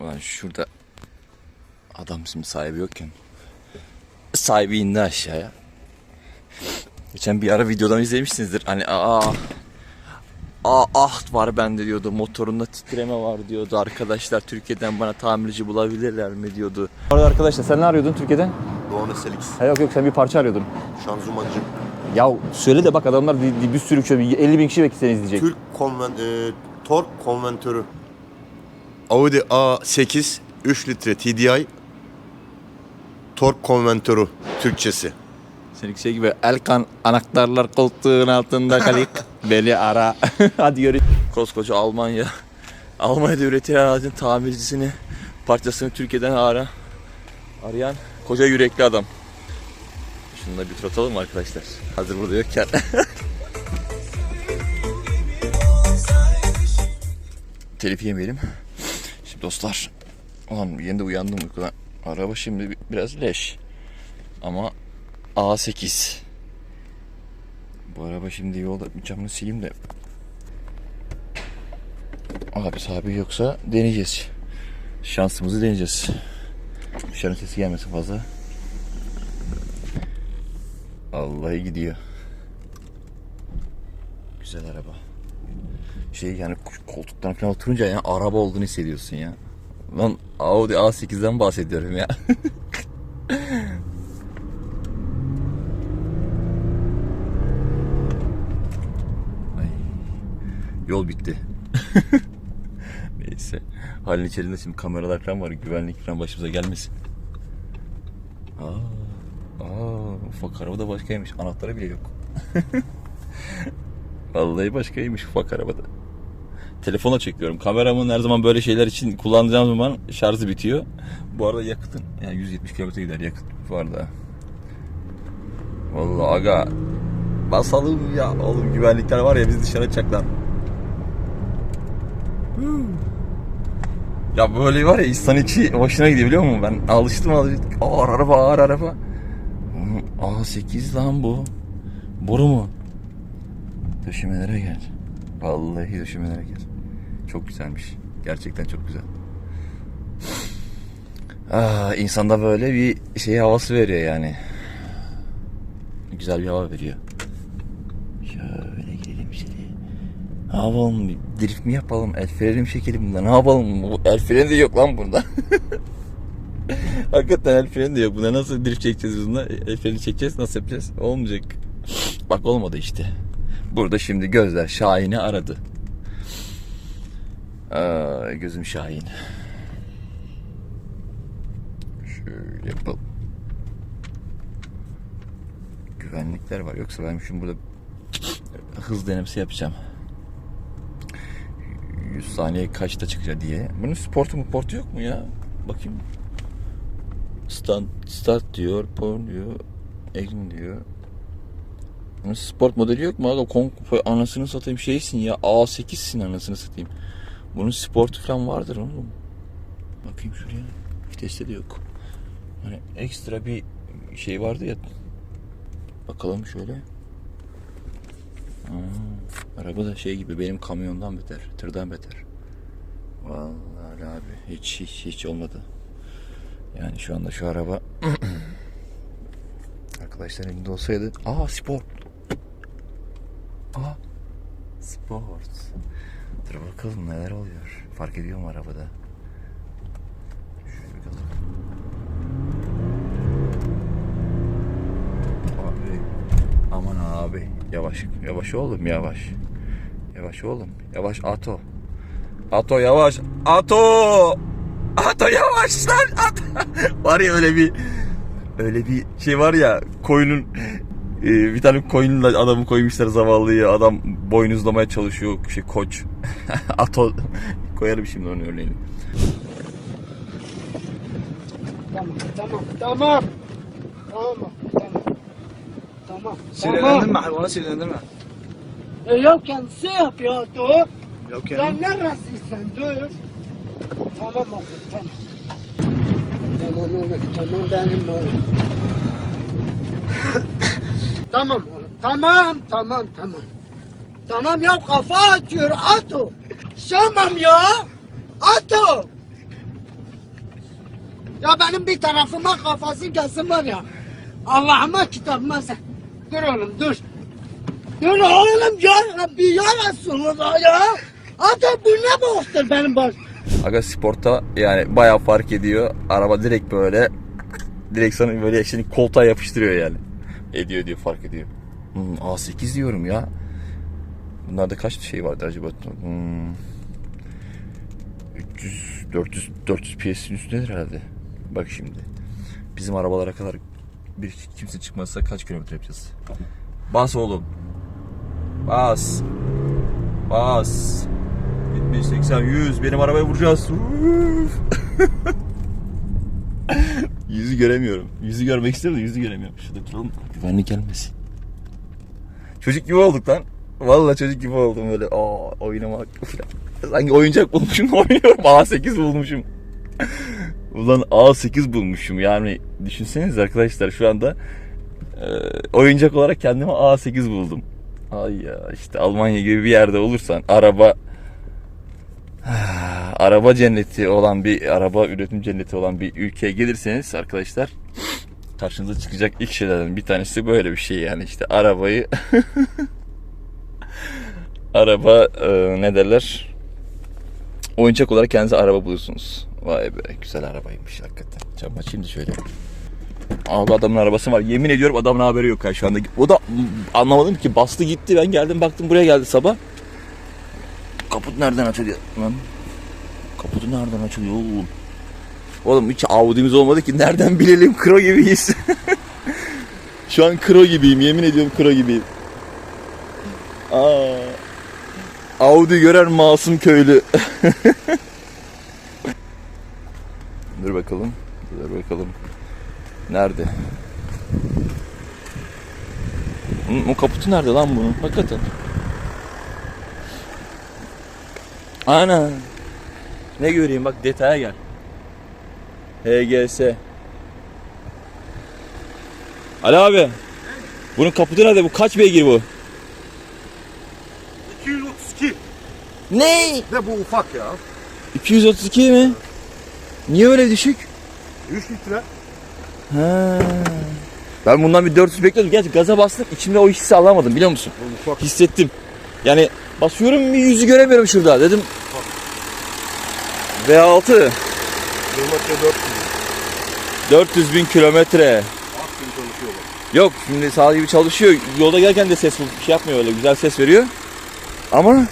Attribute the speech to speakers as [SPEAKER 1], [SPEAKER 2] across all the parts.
[SPEAKER 1] Ulan şurada adam şimdi sahibi yokken sahibi indi aşağıya. Geçen bir ara videodan izlemişsinizdir. Hani aa Aa ah var bende diyordu. Motorunda titreme var diyordu. Arkadaşlar Türkiye'den bana tamirci bulabilirler mi diyordu. Orada arkadaşlar sen ne arıyordun Türkiye'den?
[SPEAKER 2] Doğan SLX.
[SPEAKER 1] Ha yok yok sen bir parça arıyordun.
[SPEAKER 2] Şanzımancı.
[SPEAKER 1] Ya söyle de bak adamlar bir, bir, sürü şöyle 50 bin kişi belki seni izleyecek.
[SPEAKER 2] Türk konven, e, tork konventörü. Audi A8 3 litre TDI tork konventörü Türkçesi.
[SPEAKER 1] Seninki şey gibi Elkan anahtarlar koltuğun altında kalik beni ara. Hadi yürü. Koskoca Almanya. Almanya'da üretilen aracın tamircisini parçasını Türkiye'den ara. Arayan koca yürekli adam. Şunu da bir tur atalım arkadaşlar? Hazır burada yokken. Telif yemeyelim. Dostlar. Ulan yeni de uyandım uykudan. Araba şimdi bi- biraz leş. Ama A8. Bu araba şimdi yolda camını sileyim de. Abi sahibi yoksa deneyeceğiz. Şansımızı deneyeceğiz. Dışarı sesi gelmesin fazla. Vallahi gidiyor. Güzel araba. Şey yani koltuktan falan oturunca yani araba olduğunu hissediyorsun ya. Lan Audi A8'den bahsediyorum ya. Ay, yol bitti. Neyse. Halin içerisinde şimdi kameralar falan var. Güvenlik falan başımıza gelmesin. Aa, aa, ufak araba da başkaymış. Anahtarı bile yok. Vallahi başkaymış ufak arabada. Telefona çekiyorum. Kameramın her zaman böyle şeyler için kullanacağım zaman şarjı bitiyor. Bu arada yakıtın yani 170 km gider yakıt var da. Vallahi aga basalım ya oğlum güvenlikler var ya biz dışarı açacaklar. Ya böyle var ya insan içi hoşuna gidiyor biliyor musun? Ben alıştım alıştım. Ağır araba ağır araba. Oğlum, A8 lan bu. Boru mu? Döşemelere gel. Vallahi döşemelere gel. Çok güzelmiş. Gerçekten çok güzel. Ah, insanda böyle bir şey havası veriyor yani. Güzel bir hava veriyor. Şöyle gidelim içeri. Ne yapalım? Drift mi yapalım? El freni mi çekelim bunda? Ne yapalım? Bu El freni de yok lan bunda. Hakikaten el freni de yok. Bunda nasıl drift çekeceğiz biz bunda? El freni çekeceğiz. Nasıl yapacağız? Olmayacak. Bak olmadı işte. Burada şimdi gözler Şahin'i aradı. Aa, gözüm Şahin. Şöyle yapalım. Güvenlikler var. Yoksa ben şimdi burada hız denemesi yapacağım. 100 saniye kaçta çıkacak diye. Bunun sportu mu portu yok mu ya? Bakayım. Start, start diyor, porn diyor, egin diyor. Bunun sport modeli yok mu? Kong anasını satayım şeysin ya. A8'sin anasını satayım. Bunun sportu falan vardır oğlum. Bakayım şuraya. Viteste de yok. Hani ekstra bir şey vardı ya. Bakalım şöyle. Aa, araba da şey gibi benim kamyondan beter. Tırdan beter. Vallahi abi hiç hiç hiç olmadı. Yani şu anda şu araba arkadaşlar elinde olsaydı. Aa spor. Aa sport. Dur bakalım neler oluyor. Fark ediyor mu arabada? Şöyle bakalım. Abi aman abi yavaş yavaş oğlum yavaş. Yavaş oğlum yavaş Ato. Ato yavaş. Ato. Ato yavaş lan. Ato. var ya öyle bir öyle bir şey var ya koyunun e, bir tane koyunla adamı koymuşlar zavallıyı adam boynuzlamaya çalışıyor şey koç ato koyarım şimdi onun örneğini
[SPEAKER 3] Tamam, tamam, tamam. Tamam, tamam. Tamam,
[SPEAKER 4] Sinirlendirme
[SPEAKER 3] tamam.
[SPEAKER 4] hayvanı sinirlendirme.
[SPEAKER 3] E ya kendisi yapıyor, dur.
[SPEAKER 4] Yok
[SPEAKER 3] Sen ne rastlısın, dur. Tamam oğlum, tamam. Tamam oğlum, tamam benim oğlum. Tamam oğlum, tamam, tamam, tamam. Tamam ya kafa atıyor, Ato. Tamam ya, Ato. Ya benim bir tarafıma kafası gelsin var ya. Allah'ıma kitabıma sen. Dur oğlum dur. Dur oğlum ya Rabbi ya Resulullah ya. Hatta bu ne boktur benim baş.
[SPEAKER 1] Aga sporta yani bayağı fark ediyor. Araba direkt böyle direkt sana böyle şimdi koltuğa yapıştırıyor yani. Ediyor diyor fark ediyor. Hmm, A8 diyorum ya. Bunlarda kaç şey vardı acaba? Hmm, 300 400 400 PS'in üstündedir herhalde. Bak şimdi. Bizim arabalara kadar bir kimse çıkmazsa kaç kilometre yapacağız? Bas oğlum. Bas. Bas. 70, 80, 100. Benim arabaya vuracağız. Yüzü göremiyorum. Yüzü görmek istiyorum da yüzü göremiyorum. Şurada duralım. Güvenlik gelmesin. Çocuk gibi olduk lan. Vallahi çocuk gibi oldum böyle. Aa oynamak falan. Sanki oyuncak bulmuşum da oynuyorum. A8 bulmuşum. Ulan A8 bulmuşum. Yani düşünseniz arkadaşlar şu anda e, oyuncak olarak kendime A8 buldum. Ay ya işte Almanya gibi bir yerde olursan araba araba cenneti olan bir araba üretim cenneti olan bir ülkeye gelirseniz arkadaşlar karşınıza çıkacak ilk şeylerden bir tanesi böyle bir şey yani işte arabayı araba e, ne derler oyuncak olarak kendinize araba buluyorsunuz. Vay be güzel arabaymış hakikaten. Açayım da şöyle. Abi adamın arabası var. Yemin ediyorum adamın haberi yok ya şu anda. O da anlamadım ki bastı gitti. Ben geldim baktım buraya geldi sabah. Kaput nereden açılıyor lan? Kaputu nereden açılıyor oğlum? Oğlum hiç Audi'miz olmadı ki nereden bilelim kro gibiyiz. Şu an kro gibiyim yemin ediyorum kro gibiyim. Aa, Audi gören masum köylü. Dur bakalım. Dur bakalım. Nerede? O kaputu nerede lan bunun? Hakikaten. Ana. Ne göreyim bak detaya gel. HGS. Ali abi. Bunun kaputu nerede? Bu kaç beygir bu?
[SPEAKER 2] 232.
[SPEAKER 1] Ne?
[SPEAKER 2] Ve bu ufak ya.
[SPEAKER 1] 232 mi? Niye öyle düşük?
[SPEAKER 2] 3 litre.
[SPEAKER 1] Ha. Ben bundan bir 400 bekliyordum. Gerçi gaza bastım. içimde o hissi alamadım biliyor musun? Hissettim. Yani basıyorum bir yüzü göremiyorum şurada. Dedim V6
[SPEAKER 2] Kilometre 400.
[SPEAKER 1] 400 bin kilometre. Yok şimdi sağ gibi çalışıyor. Yolda gelirken de ses şey yapmıyor öyle güzel ses veriyor. Ama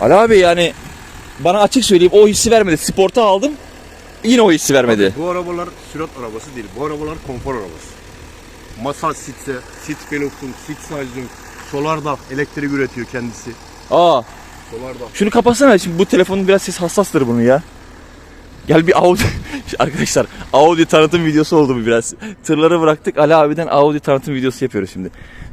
[SPEAKER 1] Ali abi yani bana açık söyleyeyim o hissi vermedi. Sporta aldım. Yine o hissi vermedi.
[SPEAKER 2] Bu arabalar sürat arabası değil. Bu arabalar konfor arabası. Masa sitse, sit Benuf'un, sit Size'ın, Solar'da elektrik üretiyor kendisi.
[SPEAKER 1] Aa
[SPEAKER 2] Solar'da.
[SPEAKER 1] Şunu kapatsana. Şimdi bu telefonun biraz ses hassastır bunu ya. Gel bir Audi. Arkadaşlar Audi tanıtım videosu oldu bu biraz. Tırları bıraktık. Ali abiden Audi tanıtım videosu yapıyoruz şimdi.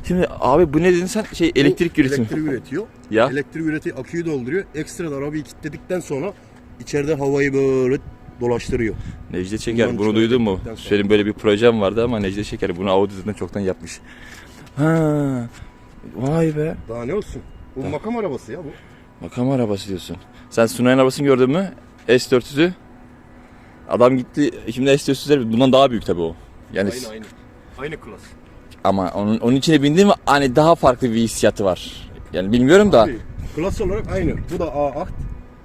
[SPEAKER 1] Şimdi abi bu ne dedin sen? Şey elektrik üretimi.
[SPEAKER 2] Elektrik üretiyor.
[SPEAKER 1] Ya.
[SPEAKER 2] Elektrik üretiyor, aküyü dolduruyor. Ekstra da arabayı kilitledikten sonra içeride havayı böyle dolaştırıyor.
[SPEAKER 1] Necdet Şeker
[SPEAKER 2] Bundan
[SPEAKER 1] bunu duydun mu? Senin böyle bir projem vardı ama Necdet Şeker bunu Audi zaten çoktan yapmış. Ha. Vay be.
[SPEAKER 2] Daha ne olsun? Bu makam arabası ya bu.
[SPEAKER 1] Makam arabası diyorsun. Sen Sunay'ın arabasını gördün mü? S400'ü. Adam gitti. Şimdi S400'ler bundan daha büyük tabii o. Yani
[SPEAKER 2] Aynı aynı. Aynı klas.
[SPEAKER 1] ama onun, onun içine bindim mi hani daha farklı bir hissiyatı var. Yani bilmiyorum da.
[SPEAKER 2] Abi, klas olarak aynı. Bu da A8.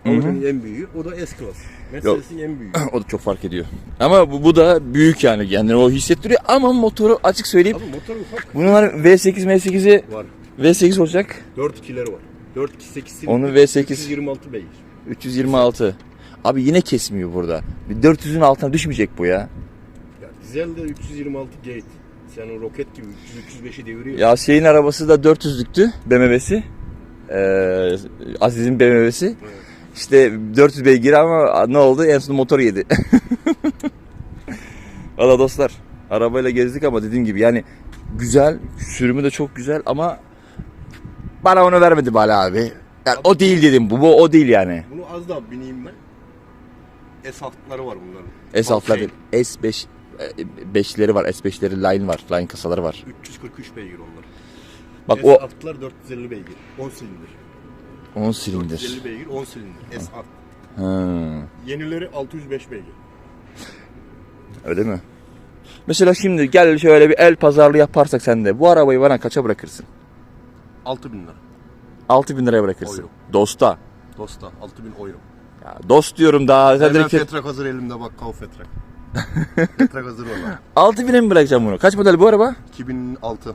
[SPEAKER 2] Audi'nin en büyüğü. O da S klas. Mercedes'in en büyüğü.
[SPEAKER 1] o da çok fark ediyor. Ama bu, bu da büyük yani. Yani o hissettiriyor ama motoru açık söyleyeyim.
[SPEAKER 2] Abi motor ufak.
[SPEAKER 1] Bunlar V8 M8'i
[SPEAKER 2] Var.
[SPEAKER 1] V8 olacak.
[SPEAKER 2] 4.2'leri var. 4.2 8
[SPEAKER 1] Onu V8.
[SPEAKER 2] 26 beygir.
[SPEAKER 1] 326. Abi yine kesmiyor burada. Bir 400'ün altına düşmeyecek bu ya.
[SPEAKER 2] Ya dizel de 326 gate. Sen o roket gibi 300-305'i deviriyor.
[SPEAKER 1] Ya şeyin arabası da 400'lüktü BMW'si. Ee, Aziz'in BMW'si. İşte 400 beygir ama ne oldu? En son motor yedi. Valla dostlar arabayla gezdik ama dediğim gibi yani güzel, sürümü de çok güzel ama bana onu vermedi Bala abi. Yani o değil dedim. Bu, bu o değil yani.
[SPEAKER 2] Bunu az daha bineyim ben. S6'ları var bunların.
[SPEAKER 1] S6'lar
[SPEAKER 2] Şey,
[SPEAKER 1] değil. S5 e, 5'leri var. S5'leri line var. Line kasaları var.
[SPEAKER 2] 343 beygir onlar.
[SPEAKER 1] Bak o
[SPEAKER 2] S6'lar 450 beygir. 10 silindir.
[SPEAKER 1] 10 silindir.
[SPEAKER 2] 450 beygir 10 silindir. S6.
[SPEAKER 1] Ha.
[SPEAKER 2] Yenileri 605 beygir.
[SPEAKER 1] Öyle mi? Mesela şimdi gel şöyle bir el pazarlığı yaparsak sen de bu arabayı bana kaça bırakırsın?
[SPEAKER 2] 6000 lira.
[SPEAKER 1] 6000 liraya bırakırsın.
[SPEAKER 2] Euro.
[SPEAKER 1] Dosta.
[SPEAKER 2] Dosta 6000 euro.
[SPEAKER 1] Ya dost diyorum daha.
[SPEAKER 2] Hemen
[SPEAKER 1] direkt
[SPEAKER 2] fetrak hazır elimde bak kav fetrak. fetrak hazır valla.
[SPEAKER 1] 6000'e mi bırakacağım bunu? Kaç model bu araba?
[SPEAKER 2] 2006.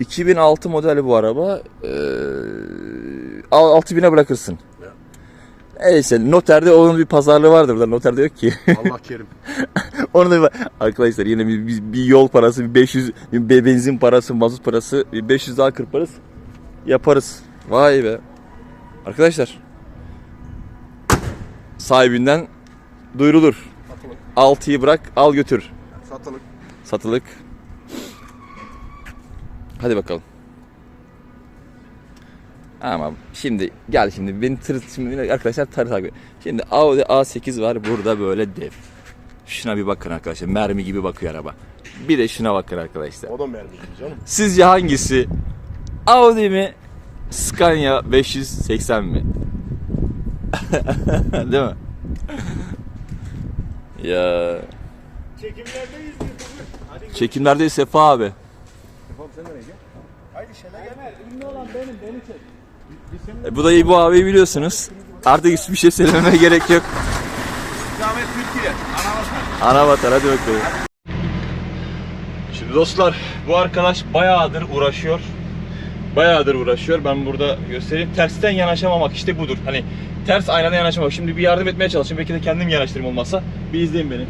[SPEAKER 1] 2006 model bu araba. Ee, 6000'e bırakırsın.
[SPEAKER 2] Ya.
[SPEAKER 1] Neyse noterde onun bir pazarlığı vardır. Burada noterde yok ki.
[SPEAKER 2] Allah kerim.
[SPEAKER 1] Onu da arkadaşlar yine bir, bir, bir yol parası, bir 500 bir benzin parası, mazot parası, bir 500 daha kırparız. Yaparız. Vay be. Arkadaşlar. Sahibinden duyurulur.
[SPEAKER 2] Satılık.
[SPEAKER 1] 6'yı bırak, al götür.
[SPEAKER 2] Satılık.
[SPEAKER 1] Satılık. Hadi bakalım. Ama şimdi gel şimdi beni tır şimdi arkadaşlar tarı takip. edin. Şimdi Audi A8 var burada böyle dev. Şuna bir bakın arkadaşlar. Mermi gibi bakıyor araba. Bir de şuna bakın arkadaşlar.
[SPEAKER 2] O da mermi gibi canım.
[SPEAKER 1] Sizce hangisi? Audi mi? Scania 580 mi? Değil mi? ya.
[SPEAKER 2] Çekimlerdeyiz Hadi
[SPEAKER 1] Çekimlerdeyiz Sefa abi.
[SPEAKER 2] Efendim sen nereye gel? Haydi şöyle gel.
[SPEAKER 3] Ünlü olan benim, beni çek.
[SPEAKER 1] E, bu da bu abi biliyorsunuz. Artık hiçbir şey söylememe gerek yok.
[SPEAKER 2] Zahmet Türkiye. Ana
[SPEAKER 1] vatan hadi bakalım. Şimdi dostlar bu arkadaş bayağıdır uğraşıyor. Bayağıdır uğraşıyor. Ben burada göstereyim. Tersten yanaşamamak işte budur. Hani ters aynadan yanaşamak. Şimdi bir yardım etmeye çalışayım. Belki de kendim yanaştırayım olmazsa. Bir izleyin beni.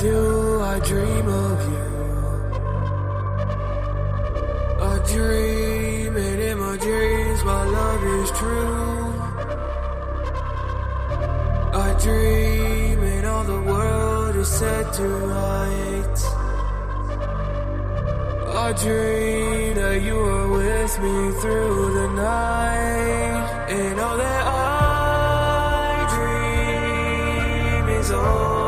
[SPEAKER 4] Do, I dream of you. I dream, and in my dreams, my love is true. I dream, and all the world is set to right. I dream that you are with me through the night, and all that I dream is all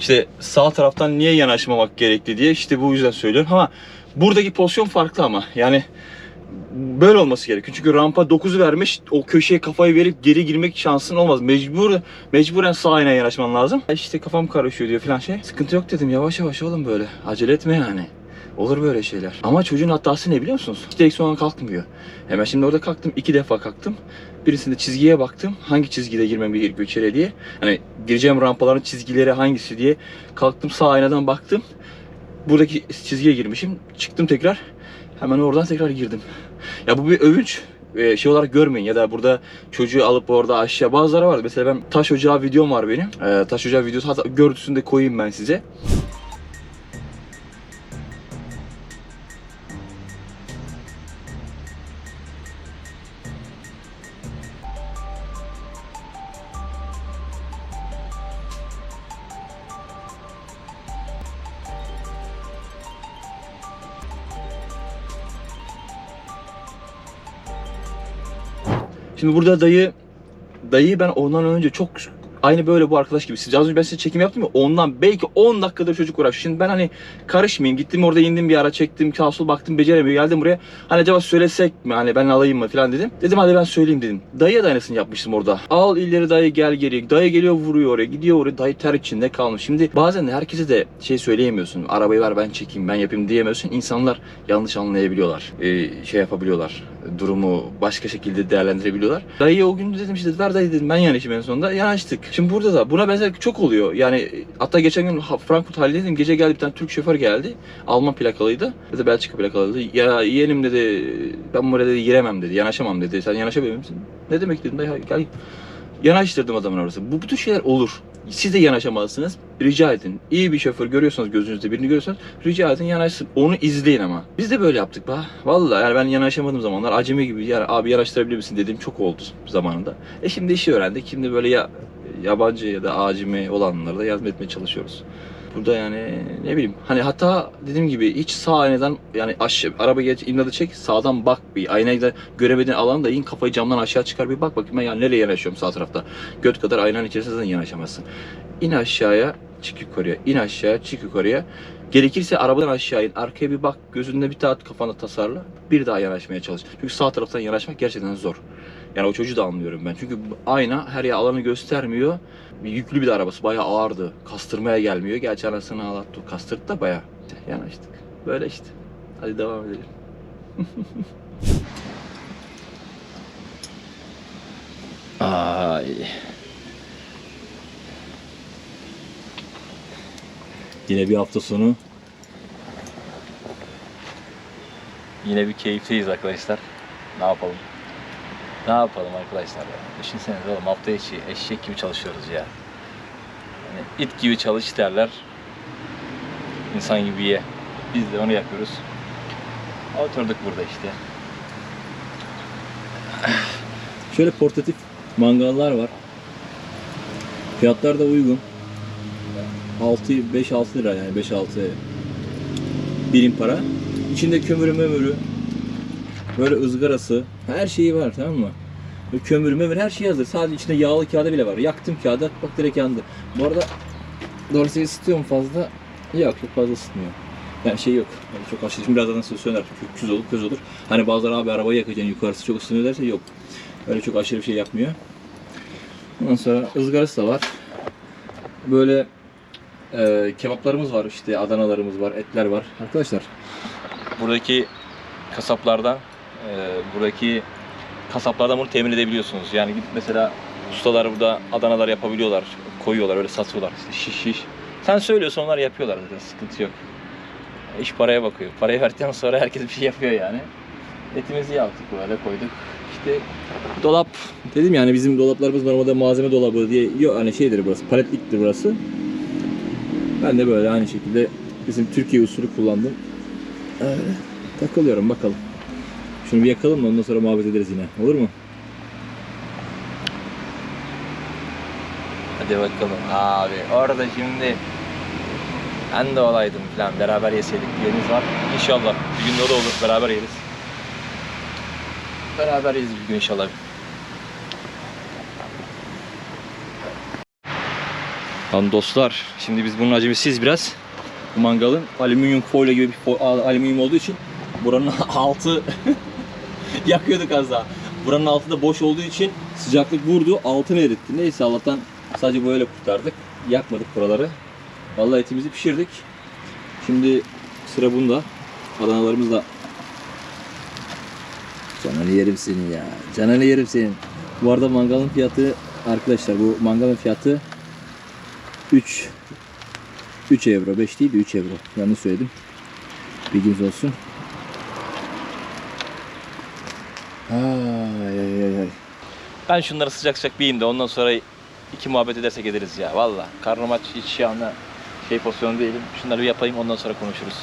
[SPEAKER 1] İşte sağ taraftan niye yanaşmamak gerekli diye işte bu yüzden söylüyorum ama buradaki pozisyon farklı ama yani böyle olması gerekiyor. Çünkü rampa 9'u vermiş o köşeye kafayı verip geri girmek şansın olmaz. Mecbur mecburen sağ aynaya yanaşman lazım. İşte kafam karışıyor diyor falan şey. Sıkıntı yok dedim yavaş yavaş oğlum böyle. Acele etme yani. Olur böyle şeyler. Ama çocuğun hatası ne biliyor musunuz? Direksiyondan kalkmıyor. Hemen şimdi orada kalktım. iki defa kalktım. Birisinde çizgiye baktım. Hangi çizgide girmem gerekiyor içeriye diye. Hani gireceğim rampaların çizgileri hangisi diye. Kalktım sağ aynadan baktım. Buradaki çizgiye girmişim. Çıktım tekrar. Hemen oradan tekrar girdim. Ya bu bir övünç e, şey olarak görmeyin ya da burada çocuğu alıp orada aşağı bazıları var. Mesela ben taş ocağı videom var benim. E, taş ocağı videosu hatta görüntüsünü de koyayım ben size. Şimdi burada dayı dayı ben ondan önce çok Aynı böyle bu arkadaş gibi. Siz az önce ben size çekim yaptım ya ondan belki 10 dakikadır çocuk uğraşıyor. Şimdi ben hani karışmayayım. Gittim orada indim bir ara çektim. Sağ baktım beceremiyor. Geldim buraya. Hani acaba söylesek mi? Hani ben alayım mı falan dedim. Dedim hadi ben söyleyeyim dedim. Dayıya da aynısını yapmıştım orada. Al ileri dayı gel geri. Dayı geliyor vuruyor oraya. Gidiyor oraya. Dayı ter içinde kalmış. Şimdi bazen de herkese de şey söyleyemiyorsun. Arabayı ver ben çekeyim ben yapayım diyemiyorsun. İnsanlar yanlış anlayabiliyorlar. Ee, şey yapabiliyorlar. Durumu başka şekilde değerlendirebiliyorlar. Dayıya o gün dedim işte ver dayı dedim ben yanaşayım en sonunda. Yanaştık. Şimdi burada da buna benzer çok oluyor. Yani hatta geçen gün Frankfurt halindeydim. Gece geldi bir tane Türk şoför geldi. Alman plakalıydı. Ya da Belçika plakalıydı. Ya yeğenim dedi ben buraya dedi giremem dedi. Yanaşamam dedi. Sen yanaşabiliyor musun? Ne demek dedim dayı gel. Yanaştırdım adamın orası. Bu bütün şeyler olur. Siz de yanaşamazsınız. Rica edin. İyi bir şoför görüyorsanız gözünüzde birini görüyorsanız rica edin yanaşsın. Onu izleyin ama. Biz de böyle yaptık be. Vallahi yani ben yanaşamadığım zamanlar acemi gibi ya abi yanaştırabilir misin dediğim çok oldu zamanında. E şimdi işi öğrendik. Şimdi böyle ya yabancı ya da acemi olanlara da yardım etmeye çalışıyoruz. Burada yani ne bileyim hani hatta dediğim gibi hiç sağ aynadan yani aşağı araba geç imdadı çek sağdan bak bir aynayı göremediğin alan da in kafayı camdan aşağı çıkar bir bak bakayım ben yani nereye yanaşıyorum sağ tarafta. Göt kadar aynanın içerisinde yanaşamazsın. İn aşağıya çık yukarıya in aşağıya çık yukarıya. Gerekirse arabadan aşağı in arkaya bir bak gözünde bir taat kafana tasarla bir daha yanaşmaya çalış. Çünkü sağ taraftan yanaşmak gerçekten zor. Yani o çocuğu da anlıyorum ben. Çünkü ayna her yer alanı göstermiyor. Bir yüklü bir de arabası bayağı ağırdı. Kastırmaya gelmiyor. Gerçi anasını ağlattı. Kastırdı da bayağı. Yanaştık. Böyle işte. Hadi devam edelim. Ay. Yine bir hafta sonu. Yine bir keyifteyiz arkadaşlar. Ne yapalım? Ne yapalım arkadaşlar ya? Düşünsenize oğlum hafta içi eşek gibi çalışıyoruz ya. Yani it gibi çalış derler. İnsan gibi ye. Biz de onu yapıyoruz. Oturduk burada işte. Şöyle portatif mangallar var. Fiyatlar da uygun. 6 5-6 lira yani 5-6 birim para. İçinde kömürü mömürü böyle ızgarası her şeyi var tamam mı? Kömür mömür her şey hazır. Sadece içinde yağlı kağıdı bile var. Yaktım kağıdı bak direkt yandı. Bu arada dorseyi ısıtıyor mu fazla? Yok çok fazla ısıtmıyor. Yani şey yok. Yani çok aşırı. Şimdi birazdan size söner. Küz olur köz olur. Hani bazıları abi arabayı yakacaksın yukarısı çok ısınıyor derse yok. Öyle çok aşırı bir şey yapmıyor. Ondan sonra ızgarası da var. Böyle e, kebaplarımız var işte Adanalarımız var, etler var. Arkadaşlar buradaki kasaplardan e, buradaki kasaplardan bunu temin edebiliyorsunuz. Yani gidip mesela ustalar burada Adanalar yapabiliyorlar, koyuyorlar, öyle satıyorlar. İşte şiş şiş. Sen söylüyorsun onlar yapıyorlar zaten sıkıntı yok. İş paraya bakıyor. Parayı verdikten sonra herkes bir şey yapıyor yani. Etimizi yaptık böyle koyduk. İşte dolap dedim yani bizim dolaplarımız normalde malzeme dolabı diye yok hani şeydir burası paletliktir burası. Ben de böyle aynı şekilde bizim Türkiye usulü kullandım. Öyle takılıyorum bakalım. Şunu bir yakalım da ondan sonra muhabbet ederiz yine. Olur mu? Hadi bakalım abi. Orada şimdi ben de olaydım falan. Beraber yeseydik diyeniz var. İnşallah bir gün o da olur. Beraber yeriz. Beraber yeriz bir gün inşallah. Lan dostlar, şimdi biz bunun acemisiz biraz. Bu mangalın alüminyum folyo gibi bir alüminyum olduğu için buranın altı yakıyorduk az daha. Buranın altı da boş olduğu için sıcaklık vurdu, altını eritti. Neyse Allah'tan sadece böyle kurtardık. Yakmadık buraları. Vallahi etimizi pişirdik. Şimdi sıra bunda. Adanalarımız da Canını yerim senin ya. Canını yerim senin. Bu arada mangalın fiyatı arkadaşlar bu mangalın fiyatı 3 3 euro. 5 değil de 3 euro. Yanlış söyledim. Bilginiz olsun. Ay. Ben şunları sıcak sıcak bir de ondan sonra iki muhabbet edersek ederiz ya. Valla karnım aç hiç şu anda şey pozisyonu değilim. Şunları bir yapayım ondan sonra konuşuruz.